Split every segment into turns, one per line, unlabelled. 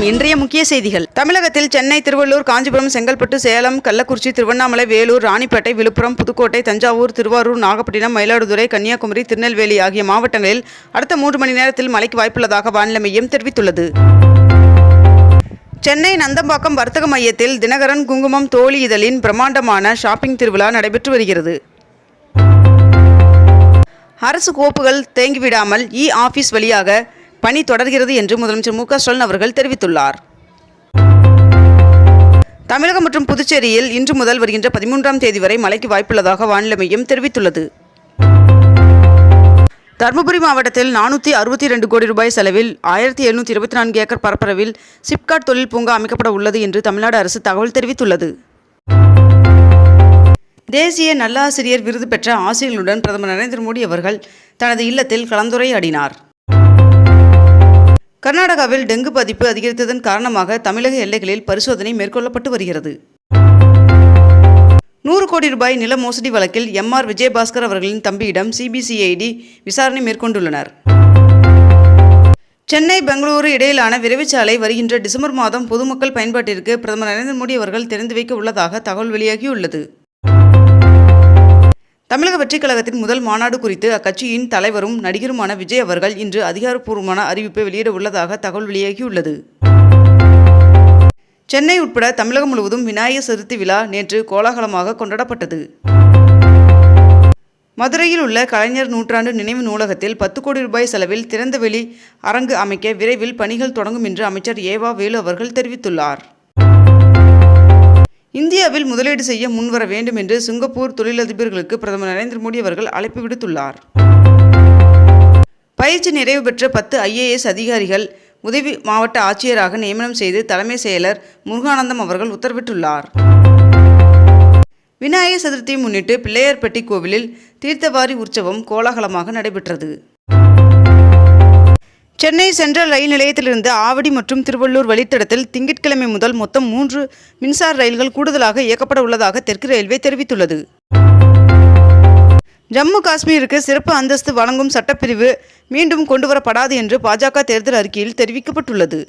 வணக்கம். இன்றைய முக்கிய செய்திகள். தமிழகத்தில் சென்னை திருவள்ளூர் காஞ்சிபுரம் செங்கல்பட்டு சேலம் கள்ளக்குறிச்சி திருவண்ணாமலை வேலூர் ராணிப்பேட்டை விழுப்புரம் புதுக்கோட்டை தஞ்சாவூர் திருவாரூர் நாகப்பட்டினம் மயிலாடுதுறை கன்னியாகுமரி திருநெல்வேலி ஆகிய மாவட்டங்களில் அடுத்த மூன்று மணி நேரத்தில் மழைக்கு வாய்ப்புள்ளதாக வானிலை மையம் தெரிவித்துள்ளது. சென்னை நந்தம்பாக்கம் வர்த்தக மையத்தில் தினகரன் குங்குமம் தோழி இதழின் பிரம்மாண்டமான ஷாப்பிங் திருவிழா நடைபெற்று வருகிறது. அரசு கோப்புகள் தேங்கிவிடாமல் இ ஆபீஸ் வழியாக பணி தொடர்கிறது என்று முதலமைச்சர் மு க ஸ்டாலின் அவர்கள் தெரிவித்துள்ளார். தமிழகம் மற்றும் புதுச்சேரியில் இன்று முதல் வருகின்ற பதிமூன்றாம் தேதி வரை மழைக்கு வாய்ப்புள்ளதாக வானிலை மையம் தெரிவித்துள்ளது. தருமபுரி மாவட்டத்தில் நானூற்றி அறுபத்தி ரெண்டு கோடி ரூபாய் செலவில் ஆயிரத்தி எழுநூற்றி இருபத்தி நான்கு ஏக்கர் பரப்பளவில் சிப்காட் தொழில் பூங்கா அமைக்கப்பட உள்ளது என்று தமிழ்நாடு அரசு தகவல் தெரிவித்துள்ளது. தேசிய நல்லாசிரியர் விருது பெற்ற ஆசிரியர்களுடன் பிரதமர் நரேந்திர மோடி அவர்கள் தனது இல்லத்தில் கலந்துரையாடினார். கர்நாடகாவில் டெங்கு பாதிப்பு அதிகரித்ததன் காரணமாக தமிழக எல்லைகளில் பரிசோதனை மேற்கொள்ளப்பட்டு வருகிறது. நூறு கோடி ரூபாய் நில மோசடி வழக்கில் எம் ஆர் விஜயபாஸ்கர் அவர்களின் தம்பியிடம் சிபிசிஐடி விசாரணை மேற்கொண்டுள்ளனர். சென்னை பெங்களூரு இடையிலான விரைவுச்சாலை வருகின்ற டிசம்பர் மாதம் பொதுமக்கள் பயன்பாட்டிற்கு பிரதமர் நரேந்திர மோடி அவர்கள் திறந்து வைக்க உள்ளதாக தகவல் வெளியாகியுள்ளது. தமிழக வெற்றிக் கழகத்தின் முதல் மாநாடு குறித்து அக்கட்சியின் தலைவரும் நடிகருமான விஜய் அவர்கள் இன்று அதிகாரப்பூர்வமான அறிவிப்பை வெளியிட உள்ளதாக தகவல் வெளியாகியுள்ளது. சென்னை உட்பட தமிழகம் முழுவதும் விநாயகர் சதுர்த்தி விழா நேற்று கோலாகலமாக கொண்டாடப்பட்டது. மதுரையில் உள்ள கலைஞர் நூற்றாண்டு நினைவு நூலகத்தில் பத்து கோடி ரூபாய் செலவில் திறந்தவெளி அரங்கு அமைக்க விரைவில் பணிகள் தொடங்கும் என்று அமைச்சர் ஏவா வேலு அவர்கள் தெரிவித்துள்ளார். இந்தியாவில் முதலீடு செய்ய முன்வர வேண்டும் என்று சிங்கப்பூர் தொழிலதிபர்களுக்கு பிரதமர் நரேந்திர மோடி அவர்கள் அழைப்பு விடுத்துள்ளார். பயிற்சி நிறைவு பெற்ற பத்து ஐஏஎஸ் அதிகாரிகள் உதவி மாவட்ட ஆட்சியராக நியமனம் செய்து தலைமை செயலர் முருகானந்தம் அவர்கள் உத்தரவிட்டுள்ளார். விநாயகர் சதுர்த்தியை முன்னிட்டு பிள்ளையார்பட்டி கோவிலில் தீர்த்தவாரி உற்சவம் கோலாகலமாக நடைபெற்றது. சென்னை சென்ட்ரல் ரயில் நிலையத்திலிருந்து ஆவடி மற்றும் திருவள்ளூர் வழித்தடத்தில் திங்கட்கிழமை முதல் மொத்தம் மூன்று மின்சார ரயில்கள் கூடுதலாக இயக்கப்பட உள்ளதாக தெற்கு ரயில்வே தெரிவித்துள்ளது. ஜம்மு காஷ்மீருக்கு சிறப்பு அந்தஸ்து வழங்கும் சட்டப்பிரிவு மீண்டும் கொண்டுவரப்படாது என்று பாஜக தேர்தல் அறிக்கையில் தெரிவிக்கப்பட்டுள்ளது.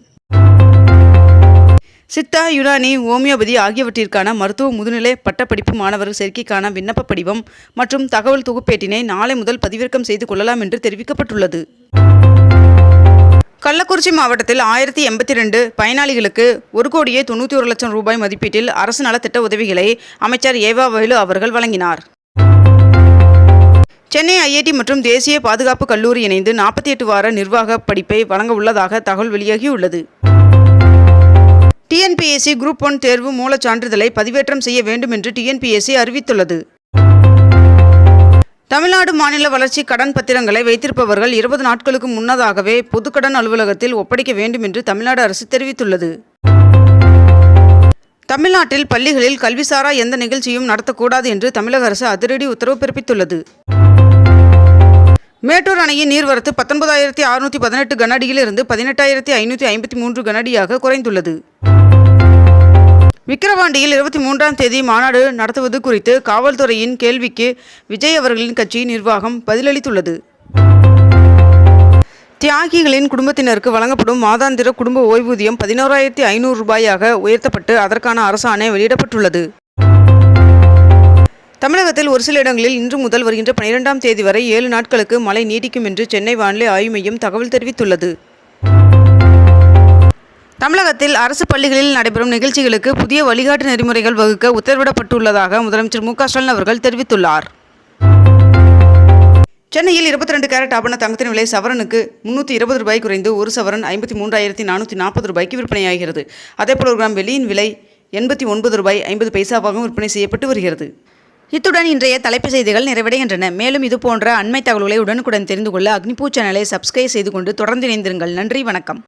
சித்தா யுனானி ஹோமியோபதி ஆகியவற்றிற்கான மருத்துவ முதுநிலை பட்டப்படிப்பு மாணவர் சேர்க்கைக்கான விண்ணப்ப படிவம் மற்றும் தகவல் தொகுப்பேட்டினை நாளை முதல் பதிவிறக்கம் செய்து கொள்ளலாம் என்று தெரிவிக்கப்பட்டுள்ளது. கள்ளக்குறிச்சி மாவட்டத்தில் ஆயிரத்தி எண்பத்தி ரெண்டு பயனாளிகளுக்கு ஒரு கோடியே தொண்ணூற்றி ஒரு லட்சம் ரூபாய் மதிப்பீட்டில் அரசு நலத்திட்ட உதவிகளை அமைச்சர் ஏவா வயலு அவர்கள் வழங்கினார். சென்னை ஐஐடி மற்றும் தேசிய பாதுகாப்பு கல்லூரி இணைந்து நாற்பத்தி எட்டு வார நிர்வாக படிப்பை வழங்க உள்ளதாக தகவல் வெளியாகியுள்ளது. டிஎன்பிஎஸ்சி குரூப் ஒன் தேர்வு மூலச் சான்றிதழை பதிவேற்றம் செய்ய வேண்டும் என்று டிஎன்பிஎஸ்சி அறிவித்துள்ளது. தமிழ்நாடு மாநில வளர்ச்சி கடன் பத்திரங்களை வைத்திருப்பவர்கள் இருபது நாட்களுக்கு முன்னதாகவே பொதுக்கடன் அலுவலகத்தில் ஒப்படைக்க வேண்டும் என்று தமிழ்நாடு அரசு தெரிவித்துள்ளது. தமிழ்நாட்டில் பள்ளிகளில் கல்விசாரா எந்த நிகழ்ச்சியும் நடத்தக்கூடாது என்று தமிழக அரசு அதிரடி உத்தரவு பிறப்பித்துள்ளது. மேட்டூர் அணையின் நீர்வரத்து பத்தொன்பதாயிரத்தி அறுநூற்றி பதினெட்டு கனஅடியிலிருந்து பதினெட்டாயிரத்தி ஐநூற்றி ஐம்பத்தி மூன்று கனஅடியாக குறைந்துள்ளது. விக்கிரவாண்டியில் இருபத்தி மூன்றாம் தேதி மாநாடு நடத்துவது குறித்து காவல்துறையின் கேள்விக்கு விஜய் அவர்களின் கட்சி நிர்வாகம் பதிலளித்துள்ளது. தியாகிகளின் குடும்பத்தினருக்கு வழங்கப்படும் மாதாந்திர குடும்ப ஓய்வூதியம் பதினோராயிரத்தி ஐநூறு ரூபாயாக உயர்த்தப்பட்டு அதற்கான அரசாணை வெளியிடப்பட்டுள்ளது. தமிழகத்தில் ஒரு சில இடங்களில் இன்று முதல் வருகின்ற பனிரெண்டாம் தேதி வரை ஏழு நாட்களுக்கு மழை நீடிக்கும் என்று சென்னை வானிலை ஆய்வு மையம் தகவல் தெரிவித்துள்ளது. தமிழகத்தில் அரசு பள்ளிகளில் நடைபெறும் நிகழ்ச்சிகளுக்கு புதிய வழிகாட்டு நெறிமுறைகள் வகுக்க உத்தரவிடப்பட்டுள்ளதாக முதலமைச்சர் மு ஸ்டாலின் அவர்கள் தெரிவித்துள்ளார். சென்னையில் இருபத்தி ரெண்டு கேரட் ஆபண தங்கத்தின் விலை சவரனுக்கு முன்னூற்றி இருபது ரூபாய் குறைந்து ஒரு சவரன் ஐம்பத்தி மூன்றாயிரத்தி நானூற்றி நாற்பது ரூபாய்க்கு விற்பனையாகிறது. அதேபோல் ஒரு கிராம் வெள்ளியின் விலை எண்பத்தி ஒன்பது ரூபாய் ஐம்பது பைசாவாகவும் விற்பனை செய்யப்பட்டு வருகிறது. இத்துடன் இன்றைய தலைப்பு செய்திகள் நிறைவடைகின்றன. மேலும் இது போன்ற அண்மை தகவல்களை உடனுக்குடன் தெரிந்து கொள்ள அக்னிபூ சேனலை சப்ஸ்கிரைப் செய்து கொண்டு தொடர்ந்து இணைந்திருங்கள். நன்றி வணக்கம்.